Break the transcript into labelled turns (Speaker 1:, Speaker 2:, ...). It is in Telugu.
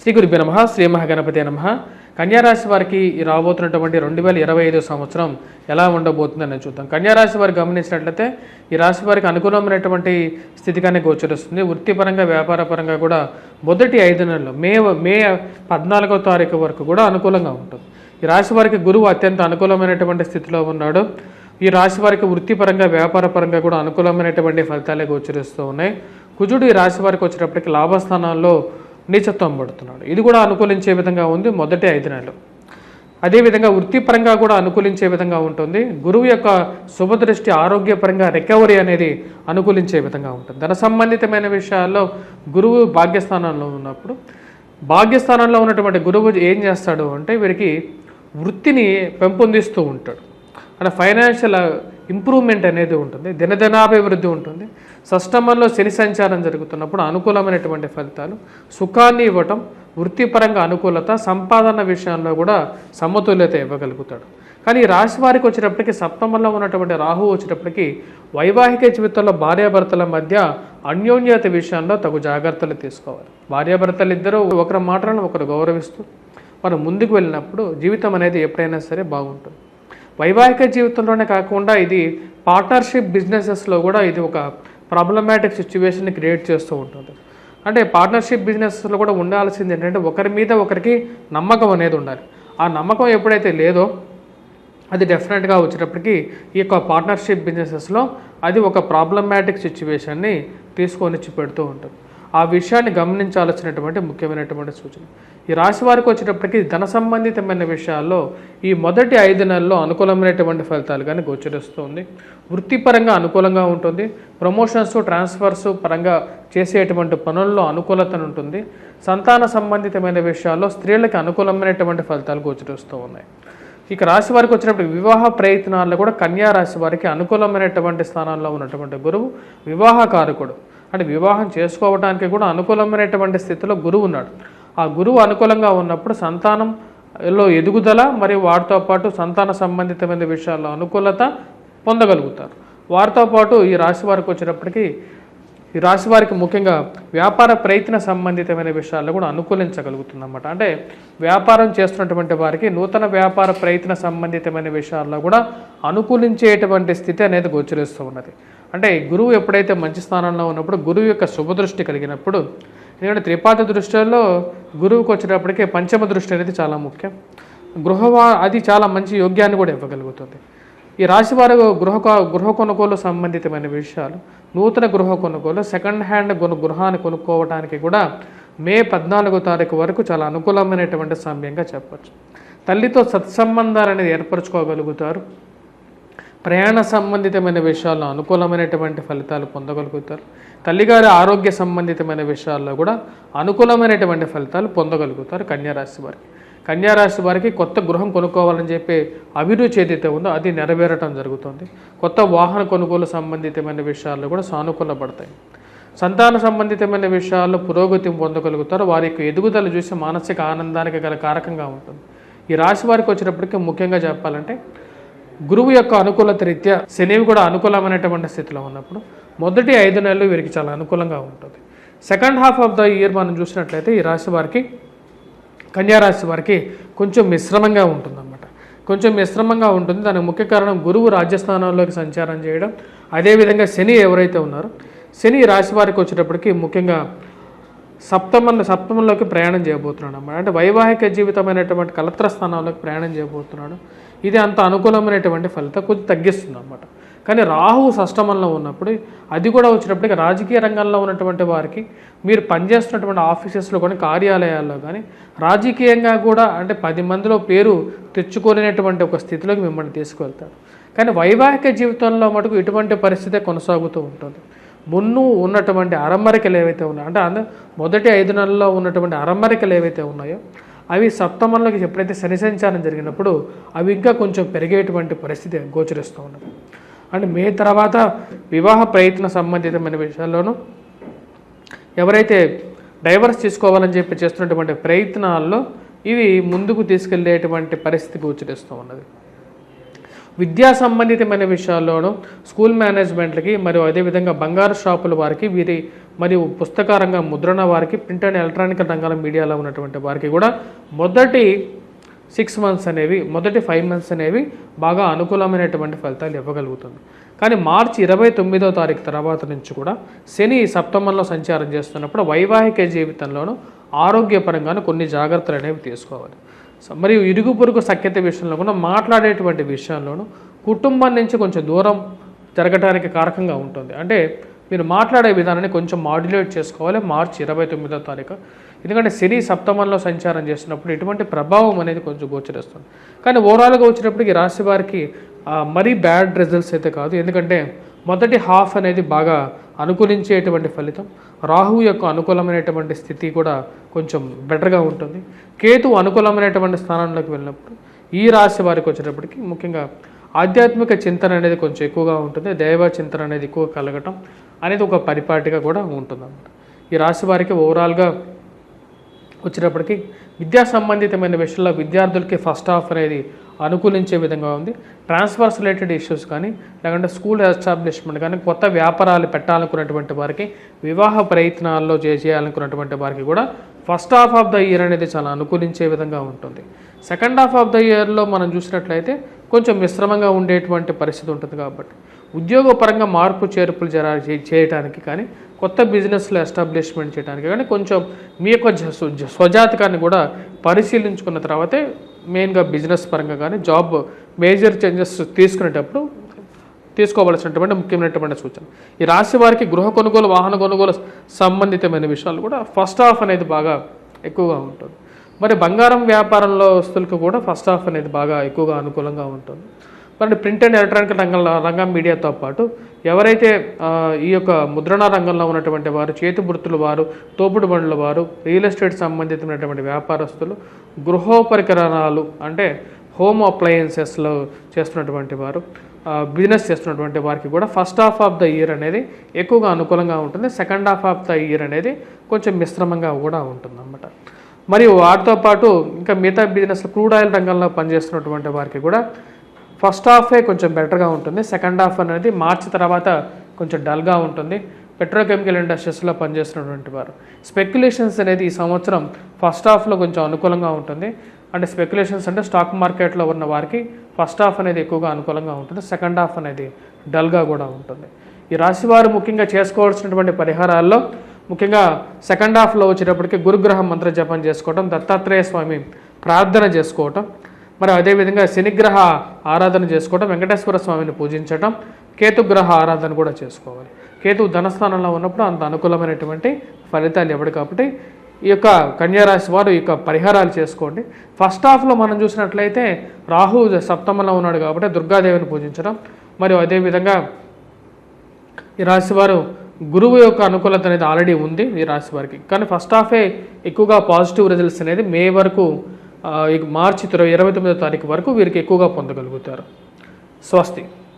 Speaker 1: శ్రీ గురుభ్య నమ శ్రీ మహాగణపతి నమ. కన్యారాశి వారికి రాబోతున్నటువంటి రెండు వేల ఇరవై ఐదు సంవత్సరం ఎలా ఉండబోతుందని చూద్దాం. కన్యారాశి వారు గమనించినట్లయితే ఈ రాశి వారికి అనుకూలమైనటువంటి స్థితిగానే గోచరిస్తుంది. వృత్తిపరంగా వ్యాపారపరంగా కూడా మొదటి ఐదు నెలలు మే మే పద్నాలుగో తారీఖు వరకు కూడా అనుకూలంగా ఉంటుంది. ఈ రాశి వారికి గురువు అత్యంత అనుకూలమైనటువంటి స్థితిలో ఉన్నాడు. ఈ రాశి వారికి వృత్తిపరంగా వ్యాపారపరంగా కూడా అనుకూలమైనటువంటి ఫలితాలే గోచరిస్తూ ఉన్నాయి. కుజుడు ఈ రాశి వారికి వచ్చేటప్పటికి లాభస్థానాల్లో నీచత్వం పడుతున్నాడు. ఇది కూడా అనుకూలించే విధంగా ఉంది మొదటి ఐదు నెలలు. అదేవిధంగా వృత్తిపరంగా కూడా అనుకూలించే విధంగా ఉంటుంది. గురువు యొక్క శుభదృష్టి ఆరోగ్యపరంగా రికవరీ అనేది అనుకూలించే విధంగా ఉంటుంది. ధన సంబంధితమైన విషయాల్లో గురువు భాగ్యస్థానంలో ఉన్నప్పుడు భాగ్యస్థానంలో ఉన్నటువంటి గురువు ఏం చేస్తాడు అంటే వీరికి వృత్తిని పెంపొందిస్తూ ఉంటాడు. అంటే ఫైనాన్షియల్ ఇంప్రూవ్మెంట్ uh, అనేది ఉంటుంది. దినదినాభివృద్ధి ఉంటుంది. సష్టమంలో శని సంచారం జరుగుతున్నప్పుడు అనుకూలమైనటువంటి ఫలితాలు. సుఖాన్ని ఇవ్వటం వృత్తిపరంగా అనుకూలత సంపాదన విషయంలో కూడా సమతుల్యత ఇవ్వగలుగుతాడు. కానీ రాశి వారికి వచ్చేటప్పటికి సప్తమంలో ఉన్నటువంటి రాహు వచ్చేటప్పటికి వైవాహిక జీవితంలో భార్యాభర్తల మధ్య అన్యోన్యత విషయంలో తగు జాగ్రత్తలు తీసుకోవాలి. భార్యాభర్తలు ఇద్దరూ ఒకరి మాటలను ఒకరు గౌరవిస్తూ మనం ముందుకు వెళ్ళినప్పుడు జీవితం అనేది ఎప్పుడైనా సరే బాగుంటుంది. వైవాహిక జీవితంలోనే కాకుండా ఇది పార్ట్నర్షిప్ బిజినెసెస్లో కూడా ఇది ఒక ప్రాబ్లమాటిక్ సిచ్యువేషన్ని క్రియేట్ చేస్తూ ఉంటుంది. అంటే పార్ట్నర్షిప్ బిజినెస్లో కూడా ఉండాల్సింది ఏంటంటే ఒకరి మీద ఒకరికి నమ్మకం అనేది ఉండాలి. ఆ నమ్మకం ఎప్పుడైతే లేదో అది డెఫినెట్గా వచ్చేటప్పటికి ఈ యొక్క పార్ట్నర్షిప్ బిజినెసెస్లో అది ఒక ప్రాబ్లమాటిక్ సిచ్యువేషన్ని తీసుకొని పెడుతూ ఉంటుంది. ఆ విషయాన్ని గమనించాల్సినటువంటి ముఖ్యమైనటువంటి సూచన. ఈ రాశి వారికి వచ్చేటప్పటికి ధన సంబంధితమైన విషయాల్లో ఈ మొదటి ఐదు నెలల్లో అనుకూలమైనటువంటి ఫలితాలు కానీ గోచరిస్తుంది. వృత్తిపరంగా అనుకూలంగా ఉంటుంది. ప్రమోషన్స్ ట్రాన్స్ఫర్స్ పరంగా చేసేటువంటి పనుల్లో అనుకూలత ఉంటుంది. సంతాన సంబంధితమైన విషయాల్లో స్త్రీలకు అనుకూలమైనటువంటి ఫలితాలు గోచరిస్తూ ఉన్నాయి. ఇక రాశి వారికి వచ్చినప్పుడు వివాహ ప్రయత్నాల్లో కూడా కన్యా రాశి వారికి అనుకూలమైనటువంటి స్థానాల్లో ఉన్నటువంటి గురువు వివాహకారకుడు. అంటే వివాహం చేసుకోవడానికి కూడా అనుకూలమైనటువంటి స్థితిలో గురువు ఉన్నాడు. ఆ గురువు అనుకూలంగా ఉన్నప్పుడు సంతానంలో ఎదుగుదల మరియు వారితో పాటు సంతాన సంబంధితమైన విషయాల్లో అనుకూలత పొందగలుగుతారు. వారితో పాటు ఈ రాశి వారికి వచ్చినప్పటికీ ఈ రాశి వారికి ముఖ్యంగా వ్యాపార ప్రయత్న సంబంధితమైన విషయాల్లో కూడా అనుకూలించగలుగుతుందన్నమాట. అంటే వ్యాపారం చేస్తున్నటువంటి వారికి నూతన వ్యాపార ప్రయత్న సంబంధితమైన విషయాల్లో కూడా అనుకూలించేటువంటి స్థితి అనేది గోచరిస్తూ ఉన్నది. అంటే గురువు ఎప్పుడైతే మంచి స్థానంలో ఉన్నప్పుడు గురువు యొక్క శుభదృష్టి కలిగినప్పుడు ఎందుకంటే త్రిపాద దృష్టిలో గురువుకు వచ్చేటప్పటికే పంచమ దృష్టి అనేది చాలా ముఖ్యం. గృహవా అది చాలా మంచి యోగ్యాన్ని కూడా ఇవ్వగలుగుతుంది. ఈ రాశి వారు గృహ గృహ కొనుగోలు సంబంధితమైన విషయాలు నూతన గృహ కొనుగోలు సెకండ్ హ్యాండ్ కొను గృహాన్ని కొనుక్కోవడానికి కూడా మే పద్నాలుగో తారీఖు వరకు చాలా అనుకూలమైనటువంటి సమయంగా చెప్పచ్చు. తల్లితో సత్సంబంధాలు అనేది ఏర్పరచుకోగలుగుతారు. ప్రయాణ సంబంధితమైన విషయాల్లో అనుకూలమైనటువంటి ఫలితాలు పొందగలుగుతారు. తల్లిగారి ఆరోగ్య సంబంధితమైన విషయాల్లో కూడా అనుకూలమైనటువంటి ఫలితాలు పొందగలుగుతారు కన్యారాశి వారికి. కన్యారాశి వారికి కొత్త గృహం కొనుక్కోవాలని చెప్పి అభిరుచి ఏదైతే ఉందో అది నెరవేరటం జరుగుతుంది. కొత్త వాహన కొనుగోలు సంబంధితమైన విషయాల్లో కూడా సానుకూలపడతాయి సంతాన సంబంధితమైన విషయాల్లో పురోగతి పొందగలుగుతారు. వారి యొక్క ఎదుగుదల చూసి మానసిక ఆనందానికి గల కారకంగా ఉంటుంది. ఈ రాశి వారికి వచ్చినప్పటికీ ముఖ్యంగా చెప్పాలంటే గురువు యొక్క అనుకూలత రీత్యా శనివి కూడా అనుకూలమైనటువంటి స్థితిలో ఉన్నప్పుడు మొదటి ఐదు నెలలు వీరికి చాలా అనుకూలంగా ఉంటుంది. Second half of the year మనం చూసినట్లయితే ఈ రాశి వారికి కన్యారాశి వారికి కొంచెం మిశ్రమంగా ఉంటుందన్నమాట. కొంచెం మిశ్రమంగా ఉంటుంది. దానికి ముఖ్య కారణం గురువు రాజ్యస్థానంలోకి సంచారం చేయడం. అదేవిధంగా శని ఎవరైతే ఉన్నారో శని రాశి వారికి వచ్చేటప్పటికి ముఖ్యంగా సప్తమంలో సప్తమంలోకి ప్రయాణం చేయబోతున్నాడు అన్నమాట. అంటే వైవాహిక జీవితమైనటువంటి కలత్ర స్థానంలోకి ప్రయాణం చేయబోతున్నాడు. ఇది అంత అనుకూలమైనటువంటి ఫలితం కొంచెం తగ్గిస్తుంది అనమాట కానీ రాహు సష్టమంలో ఉన్నప్పుడు అది కూడా వచ్చినప్పటికీ రాజకీయ రంగంలో ఉన్నటువంటి వారికి మీరు పనిచేస్తున్నటువంటి ఆఫీసెస్లో కానీ కార్యాలయాల్లో కానీ రాజకీయంగా కూడా అంటే పది మందిలో పేరు తెచ్చుకోలేనటువంటి ఒక స్థితిలోకి మిమ్మల్ని తీసుకువెళ్తారు. కానీ వైవాహిక జీవితంలో మటుకు ఇటువంటి పరిస్థితే కొనసాగుతూ ఉంటుంది. మున్ను ఉన్నటువంటి అరమరికలు ఏవైతే ఉన్నాయో అంటే అందులో మొదటి ఐదు నెలల్లో ఉన్నటువంటి అరమరికలు ఏవైతే ఉన్నాయో అవి సప్తమంలోకి ఎప్పుడైతే శని సంచారం జరిగినప్పుడు అవి ఇంకా కొంచెం పెరిగేటువంటి పరిస్థితి గోచరిస్తూ ఉన్నది. అండ్ మే తర్వాత వివాహ ప్రయత్న సంబంధితమైన విషయాల్లోనూ ఎవరైతే డైవర్స్ తీసుకోవాలని చెప్పి చేస్తున్నటువంటి ప్రయత్నాల్లో ఇవి ముందుకు తీసుకెళ్ళేటువంటి పరిస్థితి గోచరిస్తూ ఉన్నది. విద్యా సంబంధితమైన విషయాల్లోనూ స్కూల్ మేనేజ్మెంట్లకి మరియు అదేవిధంగా బంగారు షాపుల వారికి వీరి మరియు పుస్తక రంగం ముద్రణ వారికి ప్రింట్ అండ్ ఎలక్ట్రానిక్ రంగాల మీడియాలో ఉన్నటువంటి వారికి కూడా మొదటి సిక్స్ మంత్స్ అనేవి మొదటి ఫైవ్ మంత్స్ అనేవి బాగా అనుకూలమైనటువంటి ఫలితాలు ఇవ్వగలుగుతుంది. కానీ మార్చి ఇరవై తొమ్మిదో తారీఖు తర్వాత నుంచి కూడా శని సప్తమంలో సంచారం చేస్తున్నప్పుడు వైవాహిక జీవితంలోనూ ఆరోగ్యపరంగాను కొన్ని జాగ్రత్తలు అనేవి తీసుకోవాలి. సో మరియు ఇరుగు పొరుగు సఖ్యత విషయంలో కూడా మాట్లాడేటువంటి విషయంలోనూ కుటుంబం నుంచి కొంచెం దూరం జరగటానికి కారకంగా ఉంటుంది. అంటే మీరు మాట్లాడే విధానాన్ని కొంచెం మాడ్యులేట్ చేసుకోవాలి. మార్చి ఇరవై తొమ్మిదో తారీఖు. ఎందుకంటే శని సప్తమంలో సంచారం చేసినప్పుడు ఎటువంటి ప్రభావం అనేది కొంచెం గోచరిస్తుంది. కానీ ఓవరాల్గా వచ్చినప్పటికీ రాశి వారికి మరీ బ్యాడ్ రిజల్ట్స్ అయితే కాదు. ఎందుకంటే మొదటి హాఫ్ అనేది బాగా అనుకూలించేటువంటి ఫలితం. రాహువు యొక్క అనుకూలమైనటువంటి స్థితి కూడా కొంచెం బెటర్గా ఉంటుంది. కేతు అనుకూలమైనటువంటి స్థానంలోకి వెళ్ళినప్పుడు ఈ రాశి వారికి వచ్చేటప్పటికి ముఖ్యంగా ఆధ్యాత్మిక చింతన అనేది కొంచెం ఎక్కువగా ఉంటుంది. దైవ చింతన అనేది ఎక్కువ కలగటం. అనేది ఒక పరిపాటిగా కూడా ఉంటుంది ఈ రాశి వారికి ఓవరాల్గా వచ్చినప్పటికీ విద్యా సంబంధితమైన విషయంలో విద్యార్థులకి ఫస్ట్ హాఫ్ అనేది అనుకూలించే విధంగా ఉంది. ట్రాన్స్ఫర్స్ రిలేటెడ్ ఇష్యూస్ కానీ లేకుంటే స్కూల్ ఎస్టాబ్లిష్మెంట్ కానీ కొత్త వ్యాపారాలు పెట్టాలనుకున్నటువంటి వారికి వివాహ ప్రయత్నాల్లో చేసేయాలనుకున్నటువంటి వారికి కూడా first half of the year అనేది చాలా అనుకూలించే విధంగా ఉంటుంది. సెకండ్ హాఫ్ ఆఫ్ ద ఇయర్లో మనం చూసినట్లయితే కొంచెం మిశ్రమంగా ఉండేటువంటి పరిస్థితి ఉంటుంది కాబట్టి. ఉద్యోగపరంగా మార్పు చేర్పులు జర చేయటానికి చేయడానికి కానీ కొత్త బిజినెస్లో ఎస్టాబ్లిష్మెంట్ చేయడానికి కానీ కొంచెం మీ యొక్క స్వజాతకాన్ని కూడా పరిశీలించుకున్న తర్వాతే మెయిన్గా బిజినెస్ పరంగా కానీ జాబ్ మేజర్ చేంజెస్ తీసుకునేటప్పుడు తీసుకోవలసినటువంటి ముఖ్యమైనటువంటి సూచన. ఈ రాశి వారికి గృహ కొనుగోలు వాహన కొనుగోలు సంబంధితమైన విషయాలు కూడా ఫస్ట్ హాఫ్ అనేది బాగా ఎక్కువగా ఉంటుంది. మరి బంగారం వ్యాపారంలో వస్తువులకు కూడా ఫస్ట్ హాఫ్ అనేది బాగా ఎక్కువగా అనుకూలంగా ఉంటుంది. మరి ప్రింట్ అండ్ ఎలక్ట్రానిక్ రంగంలో రంగం మీడియాతో పాటు ఎవరైతే ఈ యొక్క ముద్రణ రంగంలో ఉన్నటువంటి వారు చేతి వృత్తుల వారు తోపుడు బండ్ల వారు రియల్ ఎస్టేట్ సంబంధితమైనటువంటి వ్యాపారస్తులు గృహోపరికరణాలు అంటే హోమ్ అప్లయన్సెస్లో చేస్తున్నటువంటి వారు బిజినెస్ చేస్తున్నటువంటి వారికి కూడా first half of the year అనేది ఎక్కువగా అనుకూలంగా ఉంటుంది. Second half of the year అనేది కొంచెం మిశ్రమంగా కూడా ఉంటుంది అన్నమాట మరియు వాటితో పాటు ఇంకా మిగతా బిజినెస్ క్రూడ్ ఆయిల్ రంగంలో పనిచేస్తున్నటువంటి వారికి కూడా ఫస్ట్ హాఫే కొంచెం బెటర్గా ఉంటుంది. సెకండ్ హాఫ్ అనేది మార్చి తర్వాత కొంచెం డల్గా ఉంటుంది. పెట్రోకెమికల్ ఇండస్ట్రీస్లో పనిచేస్తున్నటువంటి వారు. స్పెక్యులేషన్స్ అనేది ఈ సంవత్సరం ఫస్ట్ హాఫ్లో కొంచెం అనుకూలంగా ఉంటుంది. అంటే స్పెక్యులేషన్స్ అంటే స్టాక్ మార్కెట్లో ఉన్న వారికి ఫస్ట్ హాఫ్ అనేది ఎక్కువగా అనుకూలంగా ఉంటుంది. సెకండ్ హాఫ్ అనేది డల్గా కూడా ఉంటుంది. ఈ రాశి వారు ముఖ్యంగా చేసుకోవాల్సినటువంటి పరిహారాల్లో ముఖ్యంగా సెకండ్ హాఫ్లో వచ్చేటప్పటికి గురుగ్రహ మంత్ర జపం చేసుకోవటం దత్తాత్రేయ స్వామి ప్రార్థన చేసుకోవటం మరి అదేవిధంగా శనిగ్రహ ఆరాధన చేసుకోవటం వెంకటేశ్వర స్వామిని పూజించటం కేతుగ్రహ ఆరాధన కూడా చేసుకోవాలి. కేతు ధనస్థానంలో ఉన్నప్పుడు అంత అనుకూలమైనటువంటి ఫలితాలు ఇవ్వడు కాబట్టి ఈ యొక్క కన్యారాశి వారు ఈ యొక్క పరిహారాలు చేసుకోండి. ఫస్ట్ హాఫ్లో మనం చూసినట్లయితే రాహు సప్తమంలో ఉన్నాడు కాబట్టి దుర్గాదేవిని పూజించడం మరియు అదేవిధంగా ఈ రాశి వారు గురువు యొక్క అనుకూలత అనేది ఆల్రెడీ ఉంది ఈ రాశి వారికి. కానీ ఫస్ట్ హాఫే ఎక్కువగా పాజిటివ్ రిజల్ట్స్ అనేది మే వరకు మార్చి ఇరవై ఇరవై తొమ్మిదో తారీఖు వరకు వీరికి ఎక్కువగా పొందగలుగుతారు. స్వస్తి.